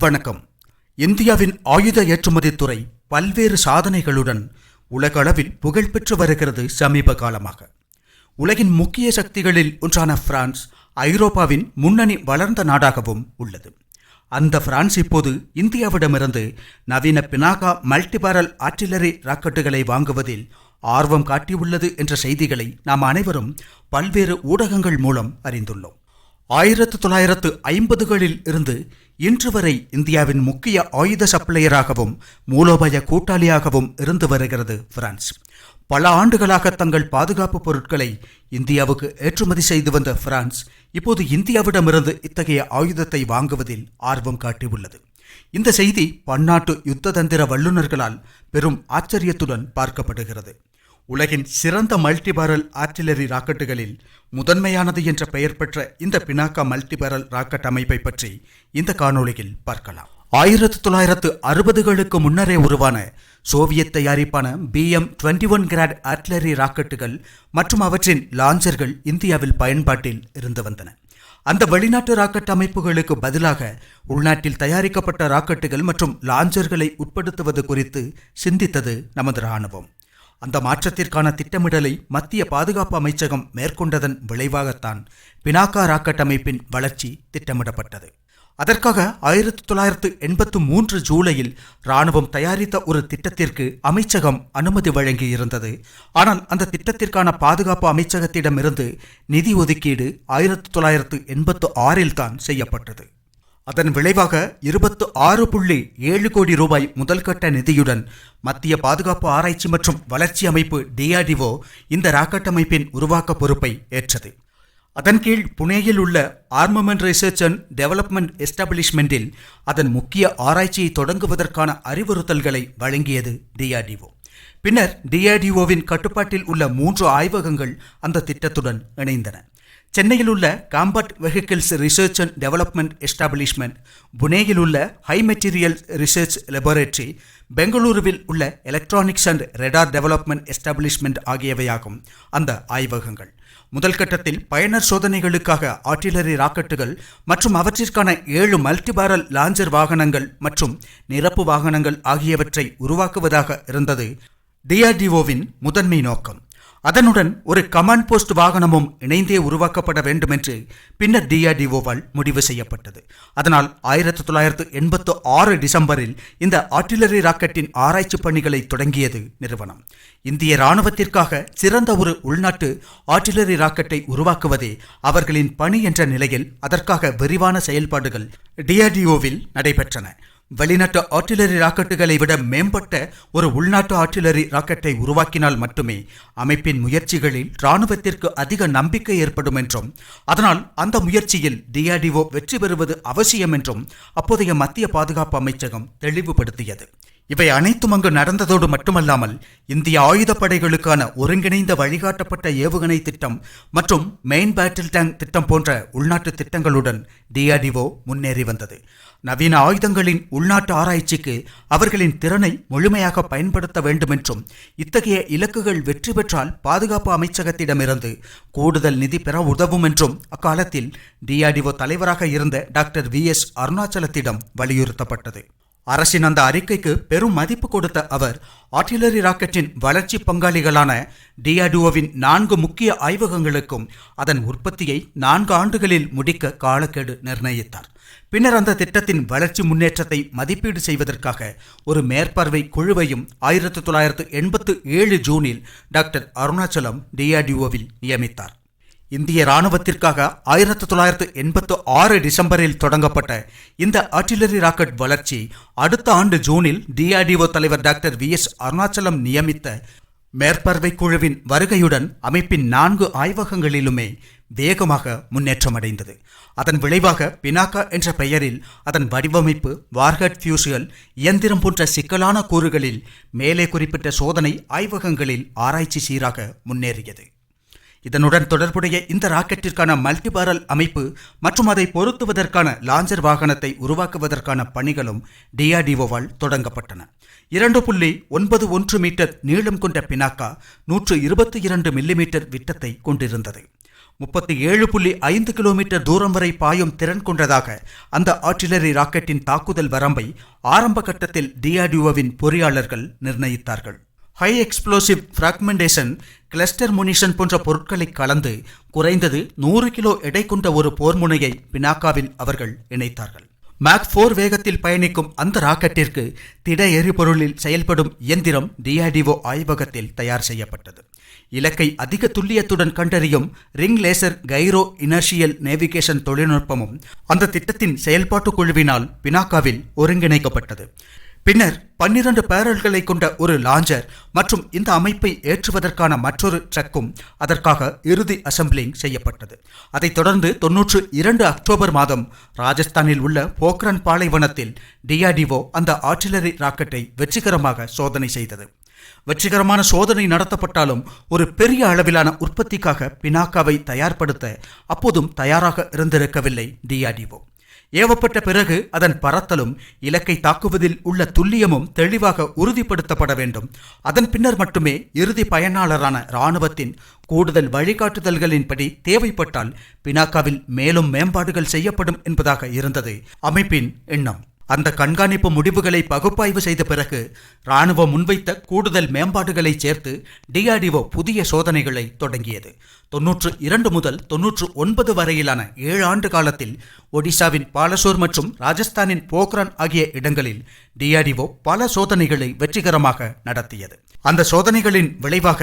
வணக்கம். இந்தியாவின் ஆயுத ஏற்றுமதி துறை பல்வேறு சாதனைகளுடன் உலகளவில் புகழ்பெற்று வருகிறது சமீப காலமாக. உலகின் முக்கிய சக்திகளில் ஒன்றான பிரான்ஸ் ஐரோப்பாவின் முன்னணி வளர்ந்த நாடாகவும் உள்ளது. அந்த பிரான்ஸ் இப்போது இந்தியாவிடமிருந்து நவீன பினாகா மல்டிபாரல் ஆர்டிலரி ராக்கெட்டுகளை வாங்குவதில் ஆர்வம் காட்டியுள்ளது என்ற செய்திகளை நாம் அனைவரும் பல்வேறு ஊடகங்கள் மூலம் அறிந்துள்ளோம். ஆயிரத்து தொள்ளாயிரத்து ஐம்பதுகளில் இருந்து இன்று வரை இந்தியாவின் முக்கிய ஆயுத சப்ளையராகவும் மூலோபாய கூட்டாளியாகவும் இருந்து வருகிறது பிரான்ஸ். பல ஆண்டுகளாக தங்கள் பாதுகாப்பு பொருட்களை இந்தியாவுக்கு ஏற்றுமதி செய்து வந்த பிரான்ஸ் இப்போது இந்தியாவிடமிருந்து இத்தகைய ஆயுதத்தை வாங்குவதில் ஆர்வம் காட்டியுள்ளது. இந்த செய்தி பன்னாட்டு யுத்த தந்திர வல்லுநர்களால் பெரும் ஆச்சரியத்துடன் பார்க்கப்படுகிறது. உலகின் சிறந்த மல்டிபாரல் ஆர்டிலரி ராக்கெட்டுகளில் முதன்மையானது என்ற பெயர் பெற்ற இந்த பினாக்கா மல்டிபேரல் ராக்கெட் அமைப்பை பற்றி இந்த காணொளியில் பார்க்கலாம். ஆயிரத்து தொள்ளாயிரத்து அறுபதுகளுக்கு முன்னரே உருவான Soviet தயாரிப்பான BM twenty one Grad artillery ராக்கெட்டுகள் மற்றும் அவற்றின் லாஞ்சர்கள் இந்தியாவில் பயன்பாட்டில் இருந்து வந்தன. அந்த வெளிநாட்டு ராக்கெட் அமைப்புகளுக்கு பதிலாக உள்நாட்டில் தயாரிக்கப்பட்ட ராக்கெட்டுகள் மற்றும் லாஞ்சர்களை உட்படுத்துவது குறித்து சிந்தித்தது நமது இராணுவம். அந்த மாற்றத்திற்கான திட்டமிடலை மத்திய பாதுகாப்பு அமைச்சகம் மேற்கொண்டதன் விளைவாகத்தான் பினாக்கா ராக்கெட் அமைப்பின் வளர்ச்சி திட்டமிடப்பட்டது. அதற்காக ஆயிரத்தி தொள்ளாயிரத்து எண்பத்து மூன்று ஜூலையில் ராணுவம் தயாரித்த ஒரு திட்டத்திற்கு அமைச்சகம் அனுமதி வழங்கியிருந்தது. ஆனால் அந்த திட்டத்திற்கான பாதுகாப்பு அமைச்சகத்திடமிருந்து நிதி ஒதுக்கீடு ஆயிரத்தி தொள்ளாயிரத்து எண்பத்து ஆறில் தான் செய்யப்பட்டது. அதன் விளைவாக இருபத்து ஆறு புள்ளி ஏழு கோடி ரூபாய் முதல்கட்ட நிதியுடன் மத்திய பாதுகாப்பு ஆராய்ச்சி மற்றும் வளர்ச்சி அமைப்பு டிஆர்டிஓ இந்த ராக்கெட் அமைப்பின் உருவாக்க பொறுப்பை ஏற்றது. அதன் கீழ் புனேயில் உள்ள ஆர்மமெண்ட் ரிசர்ச் அண்ட் டெவலப்மெண்ட் எஸ்டாப்ளிஷ்மெண்டில் அதன் முக்கிய ஆராய்ச்சியை தொடங்குவதற்கான அறிவுறுத்தல்களை வழங்கியது டிஆர்டிஓ பின்னர் டிஆர்டிஓவின் கட்டுப்பாட்டில் உள்ள மூன்று ஆய்வகங்கள் அந்த திட்டத்துடன் இணைந்தன. சென்னையில் உள்ள combat vehicles research and development establishment புனேயில் உள்ள ஹை மெட்டீரியல் ரிசர்ச் லெபோரேட்டரி பெங்களூருவில் உள்ள electronics and radar development establishment ஆகியவையாகும். அந்த ஆய்வகங்கள். முதல் கட்டத்தில் பயனர் சோதனைகளுக்காக ஆர்டிலரி ராக்கெட்டுகள் மற்றும் அவற்றிற்கான ஏழு மல்டிபாரல் லாஞ்சர் வாகனங்கள் மற்றும் நிரப்பு வாகனங்கள் ஆகியவற்றை உருவாக்குவதாக இருந்தது. டிஆர்டிஓவின் முதன்மை நோக்கம். அதனுடன் ஒரு கமாண்ட் போஸ்ட் வாகனமும் இணைந்தே உருவாக்கப்பட வேண்டும் என்று பின்னர் டிஆர்டிஓவால் முடிவு செய்யப்பட்டது. அதனால் ஆயிரத்தி தொள்ளாயிரத்து எண்பத்து ஆறு டிசம்பரில் இந்த ஆர்டிலரி ராக்கெட்டின் ஆராய்ச்சி பணிகளை தொடங்கியது நிறுவனம். இந்திய இராணுவத்திற்காக சிறந்த ஒரு உள்நாட்டு ஆர்டிலரி ராக்கெட்டை உருவாக்குவதே அவர்களின் பணி என்ற நிலையில் அதற்காக விரிவான செயல்பாடுகள் டிஆர்டிஓவில் நடைபெற்றன. வெளிநாட்டு ஆர்டிலரி ராக்கெட்டுகளை விட மேம்பட்ட ஒரு உள்நாட்டு ஆர்டிலரி ராக்கெட்டை உருவாக்கினால் மட்டுமே அமைப்பின் முயற்சிகளில் இராணுவத்திற்கு அதிக நம்பிக்கை ஏற்படும் என்றும் அதனால் அந்த முயற்சியில் டிஆர்டிஓ வெற்றி பெறுவது அவசியம் என்றும் அப்போதைய மத்திய பாதுகாப்பு அமைச்சகம் தெளிவுபடுத்தியது. இவை அனைத்தும் அங்கு நடந்ததோடு மட்டுமல்லாமல் இந்திய ஆயுதப்படைகளுக்கான ஒருங்கிணைந்த வழிகாட்டப்பட்ட ஏவுகணை திட்டம் மற்றும் மெயின் பேட்டில் டேங்க் திட்டம் போன்ற உள்நாட்டு திட்டங்களுடன் டிஆர்டிஓ முன்னேறி வந்தது. நவீன ஆயுதங்களின் உள்நாட்டு ஆராய்ச்சிக்கு அவர்களின் திறனை முழுமையாக பயன்படுத்த வேண்டும் என்றும் இத்தகைய இலக்குகள் வெற்றி பெற்றால் பாதுகாப்பு அமைச்சகத்திடமிருந்து கூடுதல் நிதி பெற உதவும் என்றும் அக்காலத்தில் டிஆர்டிஓ தலைவராக இருந்த டாக்டர் வி எஸ் அருணாச்சலத்திடம் வலியுறுத்தப்பட்டது. அரசின் அந்த அறிக்கைக்கு பெரும் மதிப்பு கொடுத்த அவர் ஆர்டிலரி ராக்கெட்டின் வளர்ச்சி பங்காளிகளான டிஆர்டிஓவின் நான்கு முக்கிய ஆய்வகங்களுக்கும் அதன் உற்பத்தியை நான்கு ஆண்டுகளில் முடிக்க காலக்கெடு நிர்ணயித்தார். பின்னர் அந்த திட்டத்தின் வளர்ச்சி முன்னேற்றத்தை மதிப்பீடு செய்வதற்காக ஒரு மேற்பார்வை குழுவையும் ஆயிரத்தி தொள்ளாயிரத்து எண்பத்து ஏழு ஜூனில் டாக்டர் அருணாச்சலம் டிஆர்டிஓவில் நியமித்தார். இந்திய இராணுவத்திற்காக ஆயிரத்தி தொள்ளாயிரத்து எண்பத்து ஆறு டிசம்பரில் தொடங்கப்பட்ட இந்த ஆர்டிலரி ராக்கெட் வளர்ச்சி அடுத்த ஆண்டு ஜூனில் டிஆர்டிஓ தலைவர் டாக்டர் வி எஸ் அருணாச்சலம் நியமித்த மேற்பார்வை குழுவின் வருகையுடன் அமைப்பின் நான்கு ஆய்வகங்களிலுமே வேகமாக முன்னேற்றமடைந்தது. அதன் விளைவாக பினாக்கா என்ற பெயரில் அதன் வடிவமைப்பு வார்ஹட் ஃபியூசியல் இயந்திரம் போன்ற சிக்கலான கூறுகளில் மேலே குறிப்பிட்ட சோதனை ஆய்வகங்களில் ஆராய்ச்சி சீராக முன்னேறியது. இதனுடன் தொடர்புடைய இந்த ராக்கெட்டிற்கான மல்டிபாரல் அமைப்பு மற்றும் அதை பொருத்துவதற்கான லாஞ்சர் வாகனத்தை உருவாக்குவதற்கான பணிகளும் டிஆர்டிஓவால் தொடங்கப்பட்டன. இரண்டு புள்ளி ஒன்பது ஒன்று மீட்டர் நீளம் கொண்ட பினாக்கா நூற்று இருபத்தி இரண்டு மில்லிமீட்டர் விட்டத்தை கொண்டிருந்தது. முப்பத்தி ஏழு புள்ளி ஐந்து கிலோமீட்டர் தூரம் வரை பாயும் திறன் கொண்டதாக அந்த ஆர்டிலரி ராக்கெட்டின் தாக்குதல் வரம்பை ஆரம்ப கட்டத்தில் டிஆர்டிஓவின் பொறியாளர்கள் நிர்ணயித்தார்கள். High explosive fragmentation cluster munition போன்ற பொருட்களை கலந்து குறைந்தது நூறு கிலோ எடை கொண்ட ஒரு போர் முனையை பினாக்காவில் அவர்கள் இணைத்தார்கள். மேக் ஃபோர் வேகத்தில் பயணிக்கும் அந்த ராக்கெட்டிற்கு திட எரிபொருளில் செயல்படும் இயந்திரம் டிஆர்டிஓ ஆய்வகத்தில் தயார் செய்யப்பட்டது. இலக்கை அதிக துல்லியத்துடன் கண்டறியும் ring laser gyro inertial navigation தொழில்நுட்பமும் அந்த திட்டத்தின் செயல்பாட்டு குழுவினால் பினாக்காவில் ஒருங்கிணைக்கப்பட்டது. பின்னர் பன்னிரண்டு பேரல்களை கொண்ட ஒரு லாஞ்சர் மற்றும் இந்த அமைப்பை ஏற்றுவதற்கான மற்றொரு ட்ரக்கும் அதற்காக இறுதி அசம்பிளிங் செய்யப்பட்டது. அதைத் தொடர்ந்து தொன்னூற்று இரண்டு அக்டோபர் மாதம் ராஜஸ்தானில் உள்ள போக்ரன் பாலைவனத்தில் டிஆர்டிஓ அந்த ஆர்டிலரி ராக்கெட்டை வெற்றிகரமாக சோதனை செய்தது. வெற்றிகரமான சோதனை நடத்தப்பட்டாலும் ஒரு பெரிய அளவிலான உற்பத்திக்காக பினாக்காவை தயார்படுத்த அப்போதும் தயாராக இருந்திருக்கவில்லை டிஆர்டிஓ ஏவப்பட்ட பிறகு அதன் பறத்தலும் இலக்கை தாக்குவதில் உள்ள துல்லியமும் தெளிவாக உறுதிப்படுத்தப்பட வேண்டும். அதன் பின்னர் மட்டுமே இறுதி பயனாளரான இராணுவத்தின் கூடுதல் வழிகாட்டுதல்களின்படி தேவைப்பட்டால் பினாக்காவில் மேலும் மேம்பாடுகள் செய்யப்படும் என்பதாக இருந்தது. அமைப்பின் எண்ணம். அந்த கண்காணிப்பு முடிவுகளை பகுப்பாய்வு செய்த பிறகு இராணுவம் முன்வைத்த கூடுதல் மேம்பாடுகளை சேர்த்து டிஆர்டிஓ புதிய சோதனைகளை தொடங்கியது. தொன்னூற்று இரண்டு முதல் தொன்னூற்று ஒன்பது வரையிலான ஏழு ஆண்டு காலத்தில் ஒடிசாவின் பாலசோர் மற்றும் ராஜஸ்தானின் போக்ரான் ஆகிய இடங்களில் டிஆர்டிஓ பல சோதனைகளை வெற்றிகரமாக நடத்தியது. அந்த சோதனைகளின் விளைவாக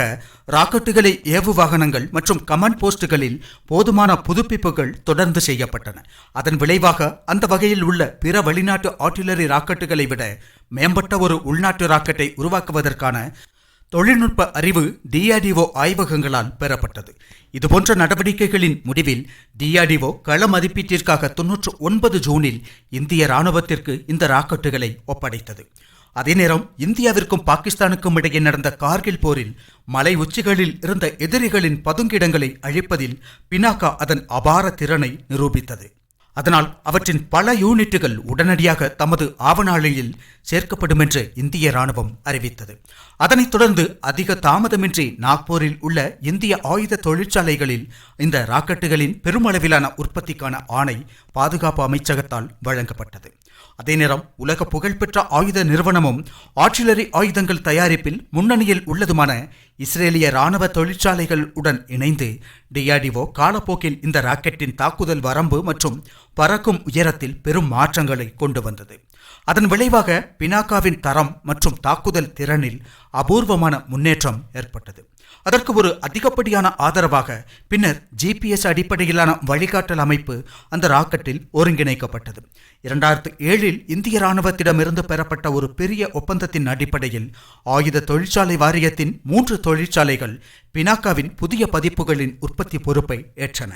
ராக்கெட்டுகளை ஏவு வாகனங்கள் மற்றும் கமாண்ட் போஸ்டுகளில் போதுமான புதுப்பிப்புகள் தொடர்ந்து செய்யப்பட்டன. அதன் விளைவாக அந்த வகையில் உள்ள பிற வெளிநாட்டு ஆர்டிலரி ராக்கெட்டுகளை விட மேம்பட்ட ஒரு உள்நாட்டு ராக்கெட்டை உருவாக்குவதற்கான தொழில்நுட்ப அறிவு டிஆர்டிஓ ஆய்வகங்களால் பெறப்பட்டது. இதுபோன்ற நடவடிக்கைகளின் முடிவில் டிஆர்டிஓ கள மதிப்பீட்டிற்காக தொன்னூற்று ஒன்பது ஜூனில் இந்திய ராணுவத்திற்கு இந்த ராக்கெட்டுகளை ஒப்படைத்தது. அதே நேரம் இந்தியாவிற்கும் பாகிஸ்தானுக்கும் இடையே நடந்த கார்கில் போரில் மலை உச்சிகளில் இருந்த எதிரிகளின் பதுங்கிடங்களை அழிப்பதில் பினாக்கா அதன் அபார திறனை நிரூபித்தது. அதனால் அவற்றின் பல யூனிட்டுகள் உடனடியாக தமது ஆவணாளியில் சேர்க்கப்படும் என்று இந்திய ராணுவம் அறிவித்தது. அதனைத் தொடர்ந்து அதிக தாமதமின்றி நாக்பூரில் உள்ள இந்திய ஆயுத தொழிற்சாலைகளில் இந்த ராக்கெட்டுகளின் பெருமளவிலான உற்பத்திக்கான ஆணை பாதுகாப்பு அமைச்சகத்தால் வழங்கப்பட்டது. அதே நேரம் உலக புகழ்பெற்ற ஆயுத நிறுவனமும் ஆர்டிலரி ஆயுதங்கள் தயாரிப்பில் முன்னணியில் உள்ளதுமான இஸ்ரேலிய ராணுவ தொழிற்சாலைகள் உடன் இணைந்து டிஆர்டிஓ காலப்போக்கில் இந்த ராக்கெட்டின் தாக்குதல் வரம்பு மற்றும் பறக்கும் உயரத்தில் பெரும் மாற்றங்களை கொண்டு வந்தது. அதன் விளைவாக பினாக்காவின் தரம் மற்றும் தாக்குதல் திறனில் அபூர்வமான முன்னேற்றம் ஏற்பட்டது. அதற்கு ஒரு அதிகப்படியான ஆதரவாக பின்னர் ஜிபிஎஸ் அடிப்படையிலான வழிகாட்டல் அமைப்பு அந்த ராக்கெட்டில் ஒருங்கிணைக்கப்பட்டது. இரண்டாயிரத்து ஏழில் இந்திய ராணுவத்திடமிருந்து பெறப்பட்ட ஒரு பெரிய ஒப்பந்தத்தின் அடிப்படையில் ஆயுத தொழிற்சாலை வாரியத்தின் மூன்று தொழிற்சாலைகள் பினாக்காவின் புதிய பதிப்புகளின் உற்பத்தி பொறுப்பை ஏற்றன.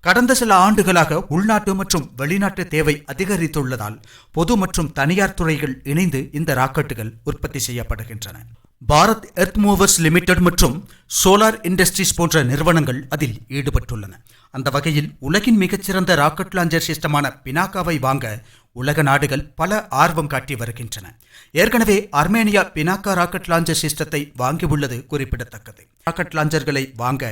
கடந்த சில ஆண்டுகளாக உள்நாட்டு மற்றும் வெளிநாட்டு தேவை அதிகரித்துள்ளதால் பொது மற்றும் தனியார் துறைகள் இணைந்து இந்த ராக்கெட்டுகள் உற்பத்தி செய்யப்படுகின்றன. பாரத் எர்த் மூவர்ஸ் லிமிடெட் மற்றும் சோலார் இண்டஸ்ட்ரீஸ் போன்ற நிறுவனங்கள் அதில் ஈடுபட்டுள்ளன. அந்த வகையில் உலகின் மிகச்சிறந்த ராக்கெட் லாஞ்சர் சிஸ்டமான பினாக்காவை வாங்க உலக நாடுகள் பல ஆர்வம் காட்டி வருகின்றன. ஏற்கனவே அர்மேனியா பினாக்கா ராக்கெட் லாஞ்சர் சிஸ்டத்தை வாங்கியுள்ளது குறிப்பிடத்தக்கது. ராக்கெட் லாஞ்சர்களை வாங்க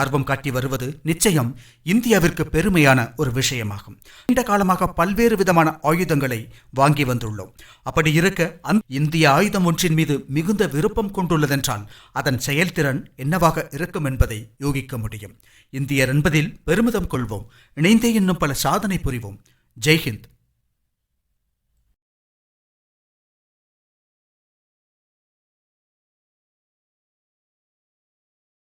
ஆர்வம் காட்டி வருவது நிச்சயம் இந்தியாவிற்கு பெருமையான ஒரு விஷயமாகும். நீண்ட காலமாக பல்வேறு விதமான ஆயுதங்களை வாங்கி வந்துள்ளோம். அப்படி இருக்க இந்திய ஆயுதம் ஒன்றின் மீது மிகுந்த விருப்பம் கொண்டுள்ளதென்றால் அதன் செயல்திறன் என்னவாக இருக்கும் என்பதை யூகிக்க முடியும். இந்தியர் என்பதில் பெருமிதம் கொள்வோம். இணைந்தே இன்னும் பல சாதனை புரிவோம். ஜெய்ஹிந்த்.